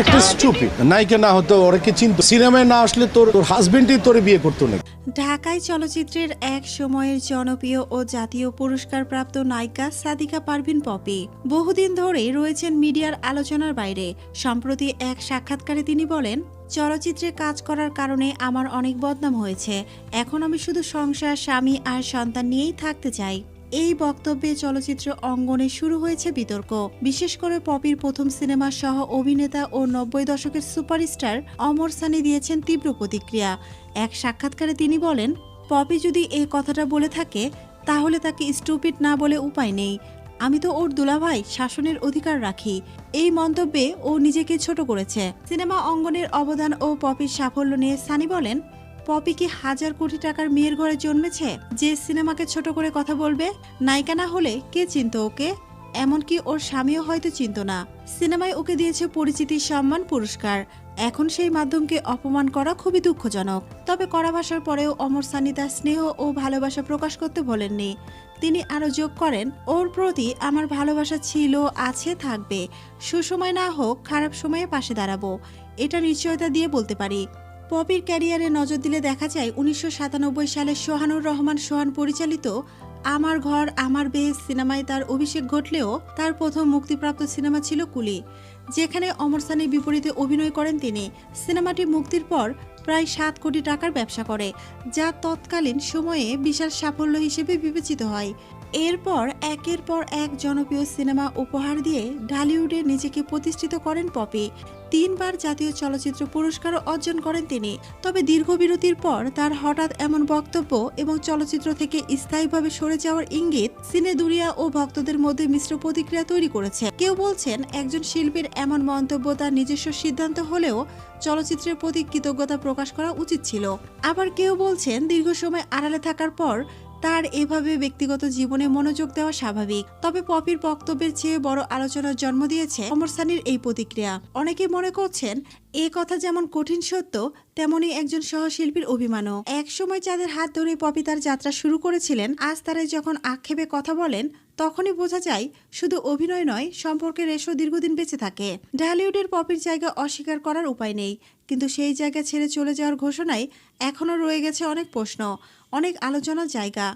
একটা স্টুপিড নায়িকা না হতো ওরা কি চিনতো সিনেমায় না আসলে তোর তোর হাজবেন্ডই তোরে বিয়ে করতো না ঢাকায় চলচ্চিত্রের এক সময়ের জনপ্রিয় ও জাতীয় পুরস্কারপ্রাপ্ত নায়িকা সাদিকা পারভিন পপি। বহুদিন ধরেই রয়েছেন মিডিয়ার আলোচনার বাইরে। সম্প্রতি এক সাক্ষাৎকারে তিনি বলেন, চলচ্চিত্রে কাজ করার কারণে আমার অনেক বদনাম হয়েছে। এখন আমি শুধু সংসার, স্বামী আর সন্তান নিয়েই থাকতে চাই। এই বক্তব্যে চলচ্চিত্র অঙ্গনে শুরু হয়েছে বিতর্ক। বিশেষ করে পপির প্রথম সিনেমা সহ অভিনেতা ও নব্বই দশকের সুপারস্টার অমর সানি দিয়েছেন তীব্র প্রতিক্রিয়া। এক সাক্ষাৎকারে তিনি বলেন, পপি যদি এই কথাটা বলে থাকে, তাহলে তাকে স্টুপিড না বলে উপায় নেই। আমি তো ওর দুলাভাই, শাসনের অধিকার রাখি। এই মন্তব্যে ও নিজেকে ছোট করেছে। সিনেমা অঙ্গনের অবদান ও পপির সাফল্য নিয়ে সানি বলেন পপি কি হাজার কোটি টাকার মেয়ের ঘরে জন্মেছে? যে সিনেমাকে ছোট করে কথা বলবে? নায়িকা না হলে কে চিনতো ওকে? এমনকি ওর স্বামীও হয়তো চিনত না। সিনেমায় ওকে দিয়েছে পরিচিতি, সম্মান, পুরস্কার। এখন সেই মাধ্যমকে অপমান করা খুবই দুঃখজনক। তবে কড়া ভাষার পরেও অমর সানি তার স্নেহ ও ভালোবাসা প্রকাশ করতে বলেননি। তিনি আরও যোগ করেন, ওর প্রতি আমার ভালোবাসা ছিল, আছে, থাকবে। সুসময় না হোক, খারাপ সময়ে পাশে দাঁড়াবো। এটা নিশ্চয়তা দিয়ে বলতে পারি। পপির ক্যারিয়ারে নজর দিলে দেখা যায় উনিশশো সাতানব্বই সালে সোহানুর রহমান সোহান পরিচালিত আমার ঘর, আমার বেশ সিনেমায় তার অভিষেক ঘটলেও তার প্রথম মুক্তিপ্রাপ্ত সিনেমা ছিল কুলি, যেখানে অমর সানির বিপরীতে অভিনয় করেন তিনি। সিনেমাটি মুক্তির পর প্রায় সাত কোটি টাকার ব্যবসা করে, যা তৎকালীন সময়ে বিশাল সাফল্য হিসেবে বিবেচিত হয়। এরপর একের পর এক জনপ্রিয় সিনেমা উপহার দিয়ে ঢালিউডে নিজেকে প্রতিষ্ঠিত করেন পপি। তিনবার জাতীয় চলচ্চিত্র পুরস্কারও অর্জন করেন তিনি। তবে দীর্ঘ বিরতির পর তার হঠাৎ এমন বক্তব্য এবং চলচ্চিত্র থেকে স্থায়ীভাবে সরে যাওয়ার ইঙ্গিত সিনে দুনিয়া ও ভক্তদের মধ্যে মিশ্র প্রতিক্রিয়া তৈরি করেছে। কেউ বলছেন, একজন শিল্পীর এমন মন্তব্য তার নিজস্ব সিদ্ধান্ত হলেও চলচ্চিত্রের প্রতি কৃতজ্ঞতা প্রকাশ করা উচিত ছিল। আবার কেউ বলছেন, দীর্ঘ সময় আড়ালে থাকার পর তার এভাবে ব্যক্তিগত জীবনে মনোযোগ দেওয়া স্বাভাবিক। তবে পপির বক্তব্যের চেয়ে বড় আলোচনার জন্ম দিয়েছে অমর সানির এই প্রতিক্রিয়া। অনেকে মনে করছেন, এ কথা যেমন কঠিন সত্য, তেমনি একজন সহশিল্পীর অভিমানও। এক সময় যাদের হাত ধরে পপি তার যাত্রা শুরু করেছিলেন, আজ তারা যখন আক্ষেপে কথা বলেন তখনই বোঝা যায় শুধু অভিনয় নয়, সম্পর্কের রেশো দীর্ঘদিন বেঁচে থাকে। ঢালিউডের পপির জায়গা অস্বীকার করার উপায় নেই, কিন্তু সেই জায়গা ছেড়ে চলে যাওয়ার ঘোষণায় এখনও রয়ে গেছে অনেক প্রশ্ন, অনেক আলোচনার জায়গা।